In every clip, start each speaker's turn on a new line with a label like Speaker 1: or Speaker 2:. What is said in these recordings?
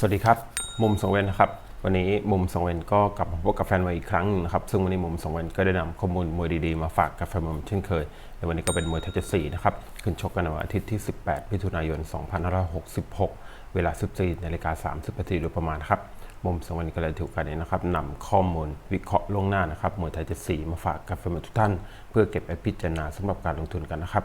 Speaker 1: สวัสดีครับ มุมสองเวนนะครับ วันนี้มุมสองเวนก็กลับมาพบกับแฟนมวยอีกครั้งนะครับ ซึ่งวันนี้มุมสองเวนก็ได้นำข้อมูลมวยดีๆ มาฝากกับแฟนมวยเช่นเคยในวันนี้ก็เป็นมวยไทจสี่นะครับ ขึ้นชกกันในวันอาทิตย์ที่ 18 มิถุนายน 2566 เวลา 14นาฬิกา30นาทีโดยประมาณครับ มุมสองวันก็เลยถือกันนี้นะครับนำข้อมูลวิเคราะห์ล่วงหน้านะครับมวยไทยเจ็ดสี่มาฝากกับแฟนมวยทุกท่าน เพื่อเก็บไปพิจารณาสำหรับการลงทุนกันนะครับ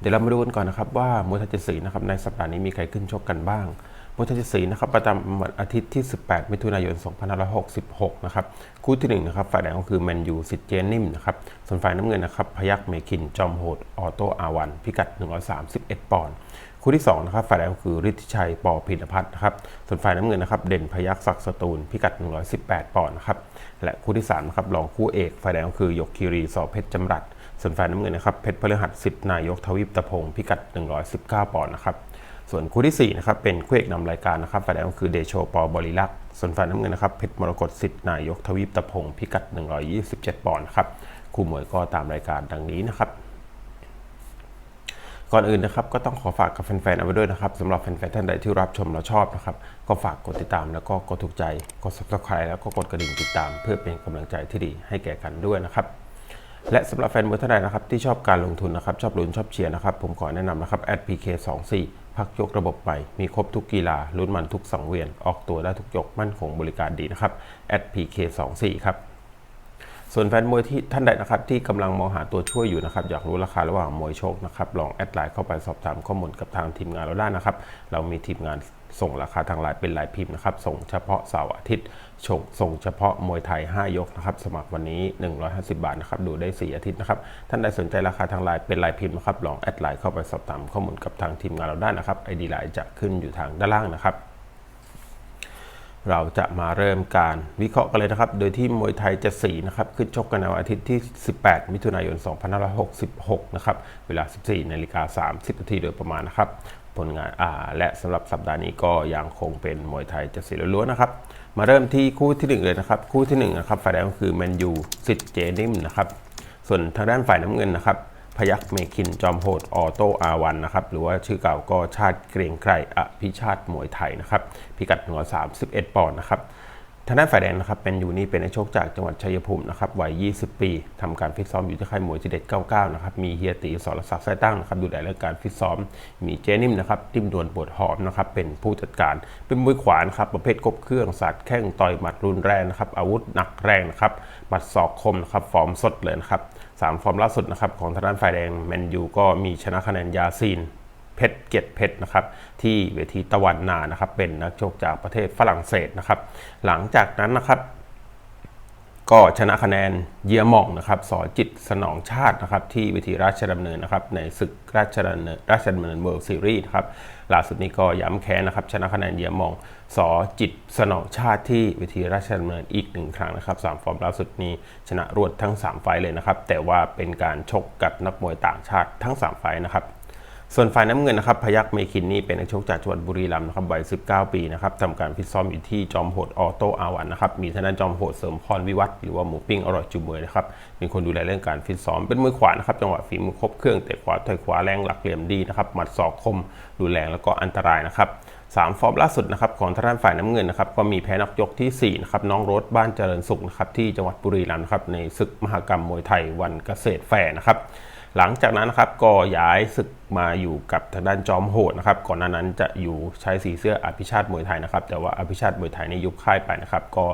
Speaker 1: เดี๋ยวเรามาดูกันก่อนนะครับว่ามวยไทยเจ็ดสีนะครับในสัปดาห์นี้มีใครขึ้นชกกันบ้างมวยไทยเจ็ดสีนะครับประจำวันอาทิตย์ที่ 18 มิถุนายน 2566 นะครับคู่ที่หนึ่งนะครับฝ่ายแดงก็คือแมนยูสิทธิ์เจนิมนะครับส่วนฝ่ายน้ำเงินนะครับพยักเมคินจอมโหดออโตอาวันพิกัด 131 ปอนด์คู่ที่2นะครับฝ่ายแดงก็คือฤทธิชัยปอพินพัฒน์นะครับส่วนฝ่ายน้ำเงินนะครับเด่นพยักศักสตูลพิกัด 118 ปอนด์นะครับและคู่ที่3นะครับรองคู่เอกฝ่ายแดงก็คือยกคีรีสอเพชรจำรัด ส่วนฝ่ายน้ำเงินนะครับเพชรพฤหัสสิทธิ์นายกทวีปตะพงพิกัด 119 ปอนด์นะครับส่วนคู่ที่4นะครับเป็นคู่เอกนำรายการนะครับฝ่ายแดงก็คือเดโชปอบริลักษ์ส่วนฝ่ายน้ำเงินนะครับเพชรมรกตสิทธิ์นายกทวีปตะพงพิกัด 127 ปอนด์ครับคู่มวยก็ตามรายการดังนี้นะครับก่อนอื่นนะครับก็ต้องขอฝากกับแฟนๆเอาไว้ด้วยนะครับสำหรับแฟนๆท่านใดที่รับชมและชอบนะครับก็ฝากกดติดตามแล้วก็กดถูกใจกด subscribe แล้วก็กดกระดิ่งติดตาม เพื่อเป็นกำลังใจที่ดีให้แก่กันด้วยนะครับ และสำหรับแฟนมวยท่านใดนะครับที่ชอบการลงทุนนะครับชอบลุ้นชอบเชียร์นะครับผมขอแนะนำนะครับ @pk24 พักยกระบบใหม่มีครบทุกกีฬาลุ้นมันทุกสังเวียน ออกตัวได้ทุกยกมั่นคงบริการดีนะครับ @pk24 ครับส่วนแฟนมวยที่ท่านใดนะครับที่กำลังมองหาตัวช่วยอยู่นะครับอยากรู้ราคาระหว่างมวยโชคนะครับลองแอดไลน์เข้าไปสอบถามข้อมูลกับทางทีมงานเราได้นะครับ เรามีทีมงาน ส่งราคาทางไลน์เป็นรายพิมพ์นะครับ ส่งเฉพาะเสาร์อาทิตย์ส่งส่งเฉพาะมวยไทย 5 ยกนะครับ สมัครวันนี้ 150 บาทนะครับ ดูได้ 4 อาทิตย์นะครับ ท่านใดสนใจราคาทางไลน์เป็นรายพิมพ์นะครับ ลองแอดไลน์เข้าไปสอบถามข้อมูลกับทางทีมงานเราได้นะครับไอดีไลน์จะขึ้นอยู่ทางด้านล่างนะครับเราจะมาเริ่มการวิเคราะห์กันเลยนะครับ โดยที่มวยไทยจะสีนะครับขึ้นชกกันในวันอาทิตย์ที่ 18 มิถุนายน 2566 นะครับ เวลา 14 นาฬิกา 30 นาทีโดยประมาณนะครับ ผลงานอ่าและสำหรับสัปดาห์นี้ก็ยังคงเป็นมวยไทยจะสีล้วนๆนะครับ มาเริ่มที่คู่ที่1เลยนะครับ คู่ที่1นะครับฝ่ายแดงก็คือแมนยูสิทธิ์เจนิมนะครับ ส่วนทางด้านฝ่ายน้ำเงินนะครับ พยักเมคินจอมโหดออโตอาวันนะครับ หรือว่าชื่อเก่าก็ชาติเกรียงไกรอภิชาติมวยไทยนะครับ พิกัดหัว31 ปอนด์นะครับ ทางด้านฝ่ายแดงนะครับเป็นอยู่นี่เป็นนักชกจากจังหวัดชัยภูมินะครับวัย 20 ปีทำการฟิตซ้อมอยู่ที่ค่ายมวยทีเด็ด99 นะครับ มีเฮียตีสรศักดิ์ไส้ตั้งนะครับดูแลเรื่องการฟิตซ้อม มีเจนิมนะครับติมดวนปวดหอมนะครับเป็นผู้จัดการ เป็นมวยขวานครับประเภทครบเครื่องสัตว์แข้งต่อยหมัดรุนแรงนะครับอาวุธหนักแรงนะครับหมัดศอกคมนะครับฟอร์มสดเลยนะครับสามฟอร์มล่าสุดนะครับของทางด้านฝ่ายแดงแมนยูก็มีชนะคะแนนยาซีน เพชรเกียรติเพชรนะครับที่เวทีตะวันนานะครับเป็นนักชกจากประเทศฝรั่งเศสนะครับหลังจากนั้นนะครับก็ชนะคะแนนเยียมองนะครับสอจิตสนองชาตินะครับที่เวทีราชดำเนินนะครับในศึกราชดำเนินราชดำเนินเวิลด์ซีรีส์นะครับล่าสุดนี้ก็ย้ำแค้นนะครับชนะคะแนนเยียมองสอจิตสนองชาติที่เวทีราชดำเนินอีกหนึ่งครั้งนะครับสามฟอร์มล่าสุดนี้ชนะรวดทั้ง 3 ไฟเลยนะครับแต่ว่าเป็นการชกกับนักมวยต่างชาติทั้ง 3 ไฟนะครับ ส่วนฝ่ายน้ำเงินนะครับพยักเมคินนี่เป็นนักชกจากจังหวัดบุรีรัมย์นะครับวัย 19 ปีนะครับทำการฟิตซ้อมอยู่ที่จอมโหดออโตอาวันนะครับมีทางด้านจอมโหดเสริมพรวิวัฒหรือว่าหมูปิ้งอร่อยจุมเมยนะครับเป็นคนดูแลเรื่องการฟิตซ้อมเป็นมือขวานะครับจังหวะฝีมือครบเครื่องเตะขวาต่อยขวาแรงหลักเหลี่ยมดีนะครับหมัดศอกคมรุนแรงแล้วก็อันตรายนะครับสามฟอร์มล่าสุดนะครับของทางด้านฝ่ายน้ำเงินนะครับก็มีแพ้นักยกที่4นะครับน้องรสบ้านเจริญสุขนะครับที่จังหวัดบุรีรัมย์นะครับในศึกมหกรรมมวยไทยวันเกษตรแฟร์นะครับ หลังจากนั้นนะครับก็ย้ายศึกมาอยู่กับทางด้านจอมโหดนะครับก่อนหน้านั้นจะอยู่ใช้สีเสื้ออภิชาติมวยไทยนะครับ แต่ว่าอภิชาติมวยไทยในยุคค่ายไปนะครับ ก็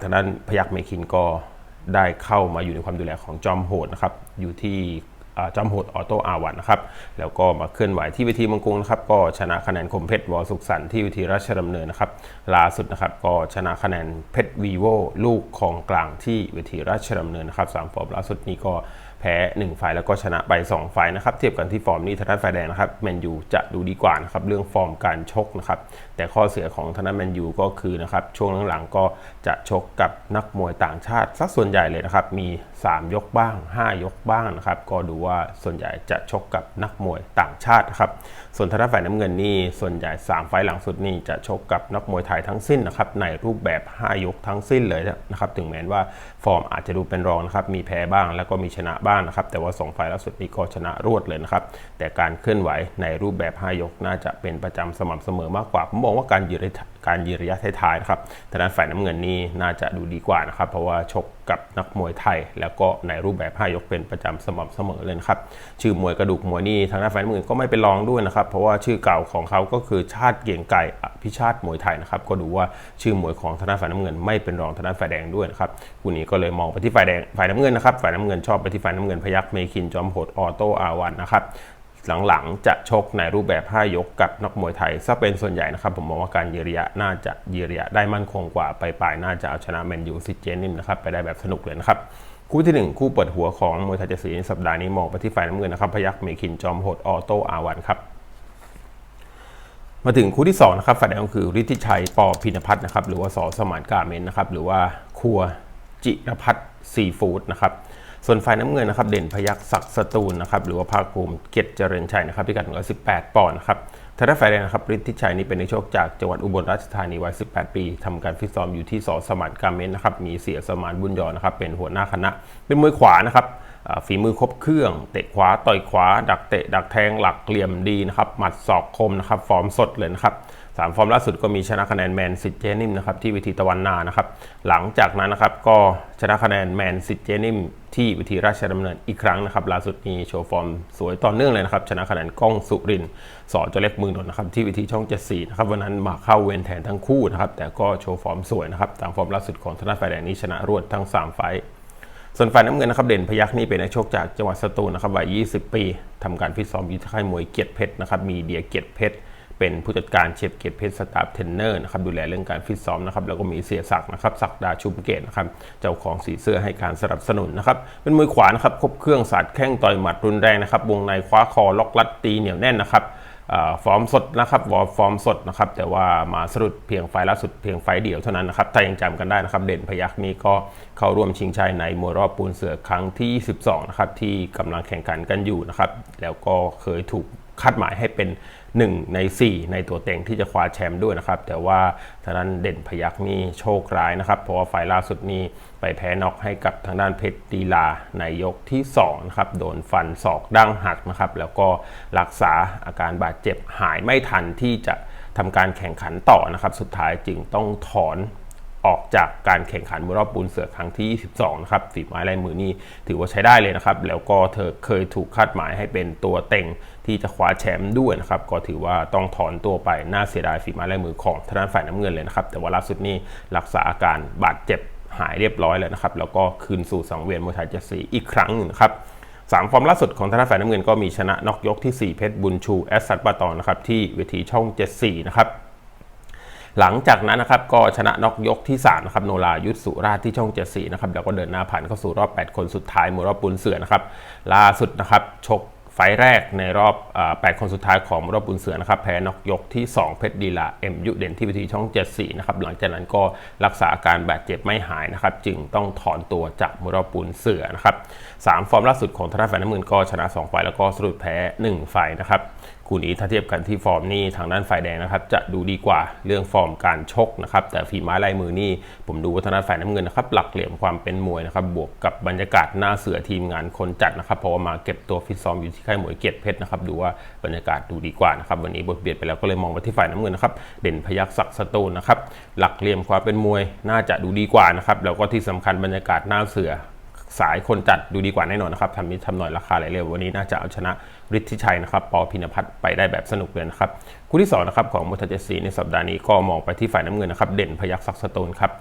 Speaker 1: ทางด้านพยักเมคินก็ได้เข้ามาอยู่ในความดูแลของจอมโหดนะครับอยู่ที่จอมโหดออโต้อาวันนะครับ แล้วก็มาเคลื่อนไหวที่เวทีมังกรนะครับ ก็ชนะคะแนนคมเพชรวอสุขสันที่เวทีราชดำเนินนะครับ ล่าสุดนะครับ ก็ชนะคะแนนเพชรวีโวลูกของกลางที่เวทีราชดำเนินนะครับสามฟอร์มล่าสุดนี้ก็ แพ้ 1 ไฟล์แล้วก็ชนะไป 2 ไฟล์นะครับ เทียบกันที่ฟอร์มนี้ทางด้านฝ่ายแดงนะครับแมนยูจะดูดีกว่านะครับเรื่องฟอร์มการชกนะครับ แต่ข้อเสียของทางด้านแมนยูก็คือนะครับช่วงหลังๆก็จะชกกับนักมวยต่างชาติสักส่วนใหญ่เลยนะครับมี3 ยกบ้าง 5 ยกบ้างนะครับ ก็ดูว่าส่วนใหญ่จะชกกับนักมวยต่างชาตินะครับ ส่วนทางด้านฝ่ายน้ำเงินนี่ส่วนใหญ่ 3 ไฟล์หลังสุดนี่จะชกกับนักมวยไทยทั้งสิ้นนะครับ ในรูปแบบ 5 ยกทั้งสิ้นเลยนะครับ ถึงแม้ว่าฟอร์มอาจจะดูเป็นรองนะครับ มีแพ้บ้างแล้วก็มีชนะบ้างนะครับ แต่ว่า 2 ไฟล์ล่าสุดนี้ก็ชนะรวดเลยนะครับ แต่การเคลื่อนไหวในรูปแบบ 5 ยกน่าจะเป็นประจำสม่ำเสมอมากกว่า ผมมองว่าการยืนการยืนระยะท้ายๆนะครับทางด้านฝ่ายน้ำเงินนี่น่าจะดูดีกว่านะครับ เพราะว่าชก กับนักมวยไทย แล้วก็ในรูปแบบ 5 ยกเป็นประจำสม่ำเสมอเลยครับ ชื่อมวยกระดูกมวยนี่ทางด้านฝ่ายน้ำเงินก็ไม่เป็นรองด้วยนะครับ เพราะว่าชื่อเก่าของเขาก็คือชาติเกียงไก่อภิชาติมวยไทยนะครับ ก็ดูว่าชื่อมวยของทางด้านฝ่ายน้ำเงิน ไม่เป็นรองทางด้านฝ่ายแดงด้วยนะครับคู่นี้ก็เลยมองไปที่ฝ่ายแดงฝ่ายน้ำเงินนะครับฝ่ายน้ำเงินชอบไปที่ฝ่ายน้ำเงินพยักเมคินจอมโหดออโต้อาวันนะครับ หลังๆ จะชกในรูปแบบ 5 ยกกับนักมวยไทยซะเป็นส่วนใหญ่นะครับ ผมมองว่าการเยระยะน่าจะเยระยะได้มั่นคงกว่าไปปลายน่าจะเอาชนะแมนยูซิเจนิมนะครับไปได้แบบสนุกเลยนะครับคู่ที่ 1 คู่เปิดหัวของมวยไทยเจดสีสัปดาห์นี้มองไปที่ฝ่ายน้ำเงินนะครับพยักเมคินจอมโหดออโต้อาวันครับมาถึงคู่ที่2นะครับฝ่ายแดงก็คือฤทธิชัยปอพินพัฒน์นะครับหรือว่าสอสมานกาเมนนะครับหรือว่าครัวจิรพัฒน์ซีฟู้ดนะครับ ส่วนฝ่ายน้ำเงินนะครับเด่นพยักศักสตูลนะครับหรือว่าภาคภูมิเกียรติเจริญชัยนะครับพิกัด118 ปอนด์นะครับทางด้านฝ่ายแดงนะครับฤทธิชัยนี่เป็นในโชคจากจังหวัดอุบลราชธานีวัย 18 ปีทำการฟิตซ้อมอยู่ที่สอสมานกาเมนนะครับมีเสียสมานบุญยอนะครับเป็นหัวหน้าคณะ เป็นมวยขวานะครับฝีมือครบเครื่อง เตะขวาต่อยขวา ดักเตะดักแทงหลักเหลี่ยมดีนะครับหมัดศอกคมนะครับฟอร์มสดเลยนะครับ สามฟอร์มล่าสุดก็มีชนะคะแนนแมนซิเจนิมนะครับที่วิธีตะวันนานะครับหลังจากนั้นนะครับก็ชนะคะแนนแมนซิเจนิมที่วิธีราชดำเนินอีกครั้งนะครับล่าสุดมีโชว์ฟอร์มสวยต่อเนื่องเลยนะครับชนะคะแนนก้องสุรินสอจเล็กมือดนนะครับที่วิธีช่องเจ็ดสี่นะครับวันนั้นมาเข้าเวนแทนทั้งคู่นะครับแต่ก็โชว์ฟอร์มสวยนะครับตามฟอร์มล่าสุดของธนาไฟแดงนี้ชนะรวดทั้ง 3 ไฟส่วนฝ่ายน้ำเงินนะครับเด่นพยักนี่เป็นนักชกจากจังหวัดสตูลนะครับวัย 20 ปีทำการฟิตซ้อมอยู่ที่ค่ายมวยเกียรติเพชรนะครับมีเดียเกียรติเพชร เป็นผู้จัดการเชฟเกตเพชรสตาฟเทรนเนอร์นะครับดูแลเรื่องการฟิตซ้อมนะครับแล้วก็มีเสียศักดิ์นะครับศักดาชุมเกตนะครับเจ้าของสีเสื้อให้การสนับสนุนนะครับเป็นมือขวานะครับครบเครื่องสาดแข้งต่อยหมัดรุนแรงนะครับวงในคว้าคอล็อกลัดตีเหนียวแน่นนะครับฟอร์มสดนะครับวอฟอร์มสดนะครับแต่ว่ามาสรุปเพียงไฟล่าสุดเพียงไฟเดียวเท่านั้นนะครับถ้ายังจำกันได้นะครับ เด่นพยักนี้ก็เข้าร่วมชิงชัยในมวยรอบปูนเสือครั้งที่ 22 นะครับที่กำลังแข่งขันกันอยู่นะครับแล้วก็เคยถูกคาดหมายให้เป็น 1 ใน 4 ในตัวเต็งที่จะคว้าแชมป์ด้วยนะครับ แต่ว่าทางด้านเด่นพยักนี่โชคร้ายนะครับ เพราะว่าไฟล่าสุดนี้ไปแพ้น็อกให้กับทางด้านเพชรดีลาในยกที่2นะครับโดนฟันศอกดั้งหักนะครับ แล้วก็รักษาอาการบาดเจ็บหายไม่ทันที่จะทำการแข่งขันต่อนะครับ สุดท้ายจึงต้องถอน ออกจากการแข่งขันมรอบปูนเสือครั้งที่ 22 นะครับฝีไม้ลายมือนี่ถือว่าใช้ได้เลยนะครับ แล้วก็เธอเคยถูกคาดหมายให้เป็นตัวเต็งที่จะคว้าแชมป์ด้วยนะครับ ก็ถือว่าต้องถอนตัวไป น่าเสียดายฝีไม้ลายมือของทางด้านฝ่ายน้ำเงินเลยนะครับ แต่ว่าล่าสุดนี้รักษาอาการบาดเจ็บหายเรียบร้อยแล้วนะครับ แล้วก็คืนสู่สังเวียนมวยไทยเจ็ดสีอีกครั้งหนึ่งครับสามฟอร์มล่าสุดของทาน้านฝ่ายน้ำเงินก็มีชนะนอกยกที่ 4 เพชรบุญชู แอสซัตปาตอนนะครับที่เวทีช่อง 74 นะครับ หลังจากนั้นนะครับก็ชนะน็อกยกที่3นะครับโนรายุทธสุราที่ช่องเจ็ดสีนะครับแล้วก็เดินหน้าผ่านเข้าสู่รอบ 8 คนสุดท้ายมวยรอบปุนเสือนะครับล่าสุดนะครับชกไฟแรกในรอบ 8 คนสุดท้ายของรอบบุญเสือนะครับ แพ้นอกยกที่ 2 เพชรดีลาเอ็มยุเด่นที่วิธีช่อง 74 นะครับ หลังจากนั้นก็รักษาอาการบาดเจ็บไม่หายนะครับ จึงต้องถอนตัวจากมรอบบุญเสือนะครับสามฟอร์มล่าสุดของธนาฝ่ายน้ำเงินก็ชนะ 2 ไฟแล้วก็สรุปแพ้ 1 ไฟนะครับ คู่นี้ถ้าเทียบกันที่ฟอร์มนี่ทางด้านฝ่ายแดงนะครับจะดูดีกว่าเรื่องฟอร์มการชกนะครับแต่ฝีไม้ลายมือนี่ผมดูว่าทางด้านฝ่ายน้ำเงินนะครับหลักเหลี่ยมความเป็นมวยนะครับบวกกับบรรยากาศหน้าเสือทีมงานคนจัดนะครับเพราะว่ามาเก็บตัวฟิตซ้อมอยู่ที่ค่ายมวยเกียรติเพชรนะครับดูว่าบรรยากาศดูดีกว่านะครับวันนี้บทเบียดไปแล้วก็เลยมองไปที่ฝ่ายน้ำเงินนะครับเด่นพยักศักดิ์สตูนนะครับหลักเหลี่ยมความเป็นมวยน่าจะดูดีกว่านะครับแล้วก็ที่สำคัญบรรยากาศหน้าเสือสายคนจัดดูดีกว่าแน่นอนนะครับทำนี้ทำหน่อยราคาไหลเร็ววันนี้น่าจะเอาชนะ ฤทธิชัยนะครับปอพินพัฒน์ไปได้แบบสนุกเลยนะครับคู่ที่2นะครับของมุทเจสีในสัปดาห์นี้ก็มองไปที่ฝ่ายน้ำเงินนะครับเด่นพยักศักดิ์สตูนครับ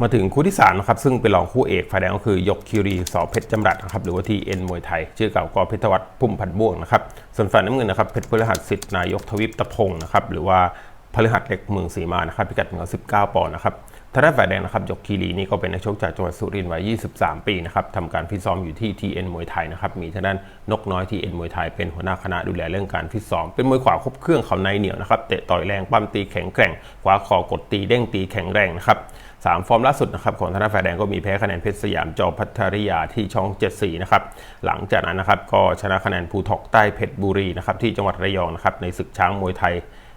Speaker 1: มาถึงคู่ที่3นะครับซึ่งเป็นรองคู่เอกฝ่ายแดงก็คือยกคิรีสอเพชรจำรัดนะครับหรือว่าทีเอ็นมวยไทย ชื่อเก่าก็เพชรวัฒนพุ่มพันธ์ม่วงนะครับส่วนฝ่ายน้ำเงินนะครับเพชรพฤหัสสิทธิ์นายกทวิปตะพงนะครับหรือว่าพฤหัสเล็กเมืองศรีมานะครับพิกัด119ปอนด์นะครับ ทางด้านฝ่ายแดงนะครับยกคีรีนี่ก็เป็นนักชกจากจังหวัดสุรินทร์วัย 23 ปีนะครับทำการฟิตซ้อมอยู่ที่ TN มวยไทยนะครับ มีทางด้านนกน้อย TN มวยไทยเป็นหัวหน้าคณะดูแลเรื่องการฟิตซ้อม เป็นมวยขวาครบเครื่องเขาในเหนียวนะครับ เตะต่อยแรงปั้มตีแข็งแกร่ง ขวาคอกดตีเด้งตีแข็งแรงนะครับสามฟอร์มล่าสุดนะครับของทางด้าฝ่ายแดงก็มีแพ้คะแนนเพชรสยามจอพัทริยาที่ช่อง 74 นะครับ หลังจากนั้นนะครับก็ชนะคะแนนภูทอกใต้เพชรบุรีนะครับที่จังหวัดระยองนะครับในศึกช้างมวยไทย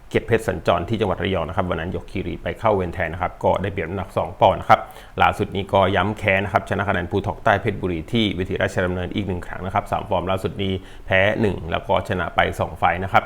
Speaker 1: เกียรติเพชรสัญจรที่จังหวัดระยองนะครับวันนั้นยกคีรีไปเข้าเวนแทนนะครับก็ได้เปรียบน้ำหนัก 2ปอนด์นะครับล่าสุดนี้ก็ย้ำแค้นนะครับชนะคะแนนภูทอกใต้เพชรบุรีที่เวทีราชดำเนินอีกหนึ่งครั้งนะครับสามฟอร์มล่าสุดนี้แพ้ 1 แล้วก็ชนะไป 2 ไฟนะครับ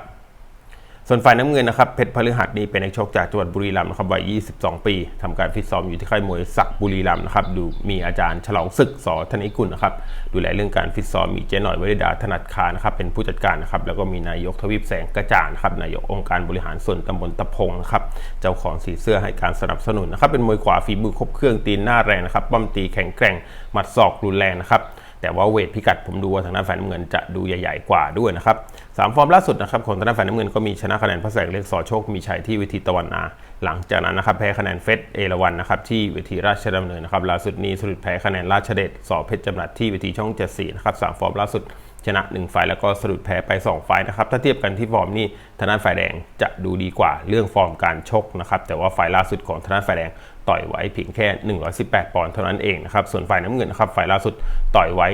Speaker 1: ส่วนฝ่ายน้ำเงินนะครับเพชรพฤหัสนี่เป็นนักชกจากจังหวัดบุรีรัมย์นะครับวัย 22 ปีทำการฟิตซ้อมอยู่ที่ค่ายมวยศักดิ์บุรีรัมย์นะครับดูมีอาจารย์ฉลองศึกสอธนิกุลนะครับดูแลเรื่องการฟิตซ้อมมีเจ๊หน่อยวริดาถนัดคานะครับเป็นผู้จัดการนะครับแล้วก็มีนายกทวีปแสงกระจ่างนครับนายกองค์การบริหารส่วนตำบลตะพงนะครับเจ้าของสีเสื้อให้การสนับสนุนนะครับเป็นมวยขวาฝีมือครบเครื่องตีนหน้าแรงนะครับป้อมตีแข็งแกร่งหมัดศอกรุนแรงนะครับ แต่ว่าเวทพิกัดผมดูว่าทางด้านฝ่ายน้ำเงินจะดูใหญ่ๆกว่าด้วยนะครับสามฟอร์มล่าสุดนะครับของทางด้านฝ่ายน้ำเงินก็มีชนะคะแนนพระแสงเล็กสอโชคมีชัยที่เวทีตะวันนาหลังจากนั้นนะครับแพ้คะแนนเฟสเอราวันนะครับที่เวทีราชดำเนินนะครับล่าสุดนี้สรุปแพ้คะแนนราชเดชสอเพชรจำรัดที่เวทีช่องเจ็ดสี่นะครับสามฟอร์มล่าสุด ชนะ 1 ไฟแล้วก็สะดุดแพ้ไป 2 ไฟนะครับ ถ้าเทียบกันที่ฟอร์มนี่ทางด้านฝ่ายแดงจะดูดีกว่าเรื่องฟอร์มการชกนะครับ แต่ว่าไฟล์ล่าสุดของทางด้านฝ่ายแดงต่อยไว้เพียงแค่ 118 ปอนด์เท่านั้นเองนะครับ ส่วนฝ่ายน้ำเงินนะครับไฟล์ล่าสุดต่อยไว้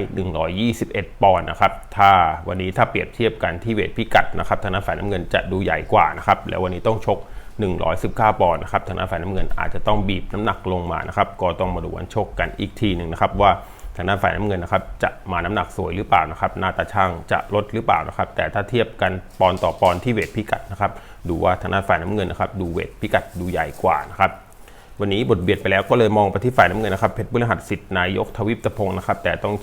Speaker 1: 121 ปอนด์นะครับ ถ้าวันนี้ถ้าเปรียบเทียบกันที่เวทพิกัดนะครับทางด้านฝ่ายน้ำเงินจะดูใหญ่กว่านะครับ แล้ววันนี้ต้องชก119 ปอนด์นะครับทางด้านฝ่ายน้ำเงินอาจจะต้องบีบน้ำหนักลงมานะครับ ก็ต้องมาดูวันชกกันอีกทีหนึ่งนะครับว่าางด้านฝ่ายน้ำเงินนะครับจะมาน้ำหนักสวยหรือเปล่านะครับหน้าตาช่างจะลดหรือเปล่านะครับ แต่ถ้าเทียบกันปอนต่อปอนที่เวทพิกัดนะครับ ดูว่าทางด้านฝ่ายน้ำเงินนะครับ ดูเวทพิกัดดูใหญ่กว่านะครับ วันนี้บทเบียดไปแล้วก็เลยมองไปที่ฝ่ายน้ำเงินนะครับเพชรบุรหัสสิทธิ์นายกทวิปตะพงนะครับแต่ต้อง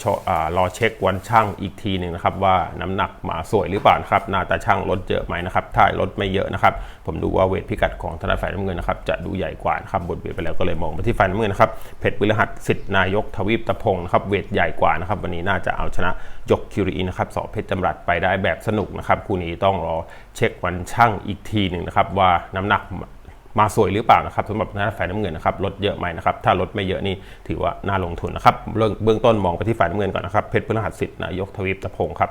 Speaker 1: รอเช็ควันช่างอีกทีหนึ่งนะครับว่าน้ำหนักมาสวยหรือเปล่านะครับหน้าตาช่างลดเยอะไหมนะครับถ้าลดไม่เยอะนะครับผมดูว่าเวทพิกัดของทางด้านฝ่ายน้ำเงินนะครับจะดูใหญ่กว่านะครับบทเบียดไปแล้วก็เลยมองไปที่ฝ่ายน้ำเงินนะครับเพชรบุรหัสสิทธิ์นายกทวิปตะพงนะครับเวทใหญ่กว่านะครับวันนี้น่าจะเอาชนะยกคิรีนะครับสอบเพชรจำรัดไปได้แบบสนุกนะครับคู่นี้ต้องรอเช็ควันช่างอีกทีหนึ่งนะครับว่าน้ำหนัก มาสวยหรือเปล่านะครับสำหรับหน้าฝ่ายน้ำเงินนะครับลดเยอะไหมนะครับถ้าลดไม่เยอะนี่ถือว่าน่าลงทุนนะครับเรื่องเบื้องต้นมองไปที่ฝ่ายน้ำเงินก่อนนะครับเพชรพฤหัสสิทธิ์นายกทวีปตะพงครับ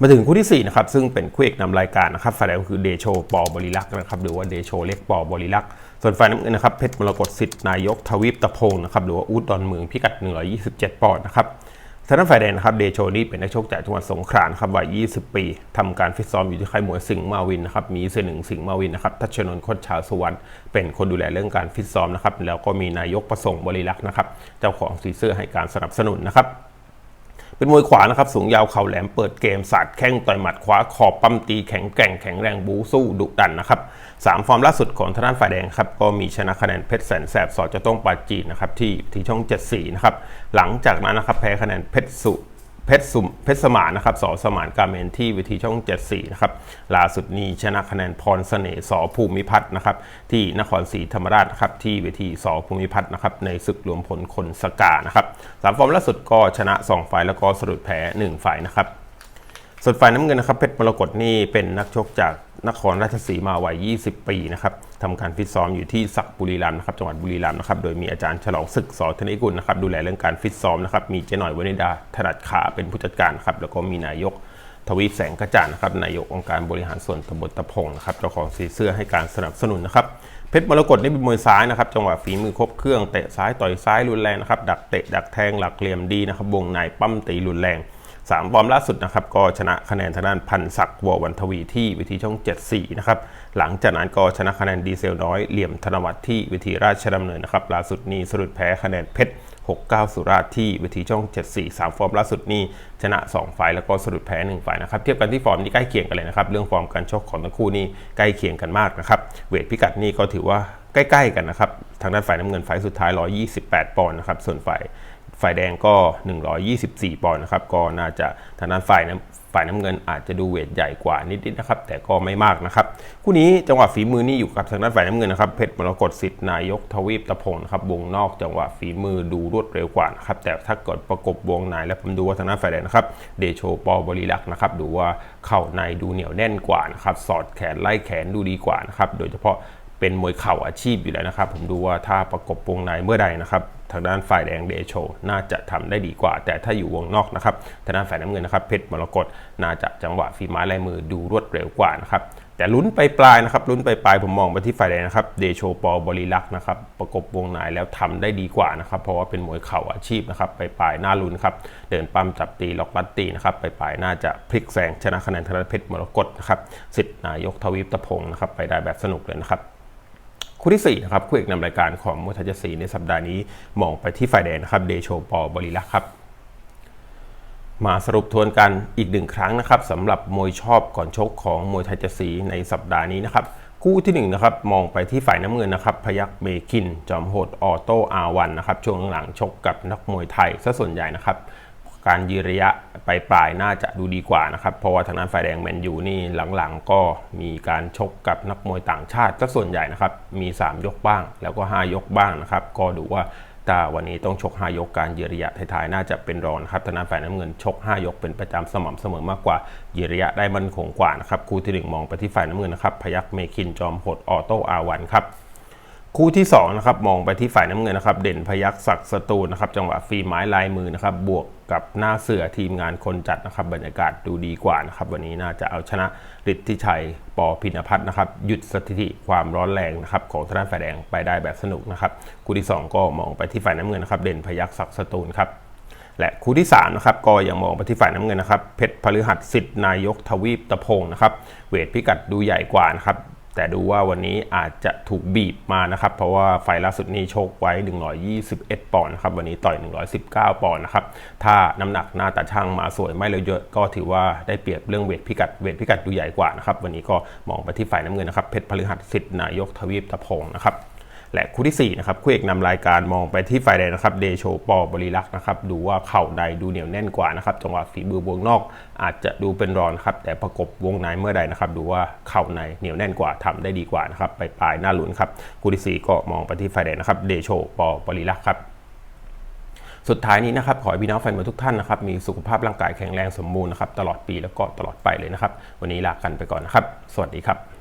Speaker 1: มาถึงคู่ที่4นะครับซึ่งเป็นคู่เอกนำรายการนะครับฝ่ายแดงคือเดโชปอบริลักษ์นะครับหรือว่าเดโชเล็กปอบริลักษ์ส่วนฝ่ายน้ำเงินนะครับเพชรมรกตสิทธิ์นายกทวีปตะพงนะครับหรือว่าอูดดอนเมืองพิกัด 127 ปอนด์นะครับ ทางด้านฝ่ายแดงนะครับเดโชนี่เป็นนักชกจากจังหวัดสงขลาครับวัย 20 ปีทำการฟิตซ้อมอยู่ที่ค่ายมวยสิงห์มาวินนะครับมีเสหนึ่งสิงห์มาวินนะครับทัชนนท์โคชชาวสุวรรณเป็นคนดูแลเรื่องการฟิตซ้อมนะครับแล้วก็มีนายกประสงค์บริลักษ์นะครับเจ้าของสีเสื้อให้การสนับสนุนนะครับ เป็นมวยขวานะครับ สูงยาวเข่าแหลมเปิดเกมสาดแข้งต่อยหมัดขวาขอบปั้มตีแข็งแกร่งแข็งแรงบูสู้ดุดันนะครับสามฟอร์มล่าสุดของทางด้านฝ่ายแดงครับก็มีชนะคะแนนเพชรแสนแสบสอจะต้องปาจีนนะครับที่ที่ช่อง 74 นะครับหลังจากนั้นนะครับแพ้คะแนนเพชรสุ เพชรสุมเพชรสมานนะครับสอสมานการเมนที่วิธีช่อง 74 นะครับล่าสุดนี้ชนะคะแนนพรเสน่ห์สอภูมิพัฒน์นะครับ ที่นครศรีธรรมราชนะครับที่วิธีสอภูมิพัฒน์นะครับในศึกรวมผลคนสกานะครับสามฟอร์มล่าสุดก็ชนะ 2 ฝ่ายแล้วก็สะดุดแพ้ 1 ฝ่ายนะครับ ส่วนฝ่ายน้ำเงินนะครับเพชรมรกตนี่เป็นนักชกจากนครราชสีมาวัย 20 ปีนะครับทำการฟิตซ้อมอยู่ที่ศักบุรีรัมย์นะครับจังหวัดบุรีรัมย์นะครับโดยมีอาจารย์ฉลองศึกสอธนิกุลนะครับดูแลเรื่องการฟิตซ้อมนะครับมีเจหน่อยวนิดาถนัดขาเป็นผู้จัดการครับแล้วก็มีนายกทวีแสงกระจ่างนะครับนายกองค์การบริหารส่วนตำบลตะพงนะครับเจ้าของสีเสื้อให้การสนับสนุนนะครับเพชรมรกตนี่เป็นมวยซ้ายนะครับจังหวะฝีมือครบเครื่องเตะซ้ายต่อยซ้ายรุนแรงนะครับดักเตะดักแทงหลักเหลี่ยมดีนะครับวงในปั้มตีรุนแรง สามฟอร์มล่าสุดนะครับก็ชนะคะแนนทางด้านพันศักดิ์ววันทวีที่วิธีช่อง 74 นะครับหลังจากนั้นก็ชนะคะแนนดีเซลน้อยเหลี่ยมธนวัฒน์ที่วิธีราชดำเนินนะครับล่าสุดนี้สรุปแพ้คะแนนเพชร69 สุราษฎร์ที่วิธีช่อง 74 3 ฟอร์มล่าสุดนี้ชนะ 2 ไฟล์แล้วก็สรุปแพ้ 1 ไฟล์นะครับ เทียบกันที่ฟอร์มนี่ใกล้เคียงกันเลยนะครับ เรื่องฟอร์มการชกของทั้งคู่นี่ใกล้เคียงกันมากนะครับ เวทพิกัดนี่ก็ถือว่าใกล้ ๆ กันนะครับ ทางด้านฝ่ายน้ำเงินไฟล์สุดท้าย 128 ปอนด์นะครับ ส่วนฝ่าย ฝ่ายแดงก็ 124 ปอนด์นะครับ ก็น่าจะทางด้านฝ่ายน้ำฝ่ายน้ำเงินอาจจะดูเวทใหญ่กว่านิดๆนะครับ แต่ก็ไม่มากนะครับ คู่นี้จังหวะฝีมือนี่อยู่กับทางด้านฝ่ายน้ำเงินนะครับ เพชรมรกตสิทธิ์นายกทวีปตะพงนะครับวงนอกจังหวะฝีมือดูรวดเร็วกว่านะครับ แต่ถ้าเกิดประกบวงในแล้วผมดูว่าทางด้านฝ่ายแดงนะครับ เดโชปอบริลักษ์นะครับ ดูว่าเข่าในดูเหนียวแน่นกว่านะครับ สอดแขนไล่แขนดูดีกว่านะครับ โดยเฉพาะเป็นมวยเข่าอาชีพอยู่แล้วนะครับ ผมดูว่าถ้าประกบวงในเมื่อใดนะครับ ทางด้านฝ่ายแดงเดโชน่าจะทำได้ดีกว่า แต่ถ้าอยู่วงนอกนะครับทางด้านฝ่ายน้ำเงินนะครับเพชรมรกตน่าจะจังหวะฝีไม้ลายมือดูรวดเร็วกว่านะครับแต่ลุ้นไปปลายนะครับลุ้นไปปลายผมมองไปที่ฝ่ายแดงนะครับเดโชปอบริลักษ์นะครับประกบวงในแล้วทำได้ดีกว่านะครับเพราะว่าเป็นมวยเข่าอาชีพนะครับไปปลายหน้าลุ้นครับเดินปั้มจับตีล็อกบัตตีนะครับไปปลายน่าจะพลิกแซงชนะคะแนนทางด้านเพชรมรกตนะครับสิทธิ์นายกทวีปตะพงนะครับไปได้แบบสนุกเลยนะครับ คู่ที่4นะครับคู่เอกนำรายการของมวยไทยเจ็ดสีในสัปดาห์นี้มองไปที่ฝ่ายแดงนะครับเดโชปอบริลักษ์ครับ มาสรุปทวนกันอีกหนึ่งครั้งนะครับสำหรับมวยชอบก่อนชกของมวยไทยเจ็ดสีในสัปดาห์นี้นะครับคู่ที่1นนะครับมองไปที่ฝ่ายน้ำเงินนะครับพยักเมคิน จอมโหดออโต้อาวันนะครับช่วงหลังชกกับนักมวยไทยซะส่วนใหญ่นะครับ การยืนระยะไปปลายน่าจะดูดีกว่านะครับ เพราะว่าทางด้านฝ่ายแดงแมนยูนี่หลังๆ ก็มีการชกกับนักมวยต่างชาติซะส่วนใหญ่นะครับ มี 3 ยกบ้าง แล้วก็ 5 ยกบ้างนะครับ ก็ดูว่าถ้าวันนี้ต้องชก 5 ยกการยืนระยะท้ายๆน่าจะเป็นรองนครับทางด้านฝ่ายน้ำเงินชก 5 ยกเป็นประจำสม่ำเสมอมากกว่ายืนระยะได้มั่นคงกว่านะครับคู่ที่หนึ่งมองไปที่ฝ่ายน้ำเงินนะครับพยักเมคินจอมโหดออโต้อาวันครับคู่ที่2นะครับมองไปที่ฝ่ายน้ำเงินนะครับ เด่นพยักศักสตูลนะครับจังหวะฟรีไม้ลายมือนะครับบวก กับหน้าเสือทีมงานคนจัดนะครับ บรรยากาศดูดีกว่านะครับ วันนี้น่าจะเอาชนะฤทธิชัยปอพินพัฒน์นะครับหยุดสถิติความร้อนแรงนะครับของทางด้านฝ่ายแดงไปได้แบบสนุกนะครับคู่ที่ 2 ก็มองไปที่ฝ่ายน้ำเงินนะครับ เด่นพยักศักดิ์สตูลครับและคู่ที่3นะครับก็ยังมองไปที่ฝ่ายน้ำเงินนะครับเพชรพฤหัสสิทธิ์นายกทวีปตะพงนะครับเวทพิกัดดูใหญ่กว่านะครับ แต่ดูว่าวันนี้อาจจะถูกบีบมานะครับ เพราะว่าไฟล์ล่าสุดนี้โชคไว้ 121 ปอนด์นะครับ วันนี้ต่อย 119 ปอนด์นะครับ ถ้าน้ำหนักหน้าตาช่างมาสวยไม่เลยเยอะ ก็ถือว่าได้เปรียบเรื่องเวทพิกัด เวทพิกัดดูใหญ่กว่านะครับ วันนี้ก็มองไปที่ฝ่ายน้ำเงินนะครับ เพชรพฤหัสสิทธิ์นายกทวีปตะพงนะครับ และคู่ที่4นะครับคู่เอกนำรายการมองไปที่ฝ่ายแดนะครับเดโชปอบริลักษ์นะครับดูว่าเข่าใดดูเหนียวแน่นกว่านะครับจังหวะฝีมือวงนอก อาจจะดูเป็นรอนครับแต่ประกบวงในเมื่อใดนะครับดูว่าเข่าในเหนียวแน่นกว่าทำได้ดีกว่านะครับไปปลายหน้าหลุนครับคู่ที่4ก็มองไปที่ฝ่ายแดนะครับเดโชปอบริลักษ์ครับสุดท้ายนี้นะครับขอให้พี่น้องแฟนมวยทุกท่านนะครับมีสุขภาพร่างกายแข็งแรงสมบูรณ์นะครับตลอดปีแล้วก็ตลอดไปเลยนะครับ วันนี้ลากันไปก่อนนะครับ สวัสดีครับ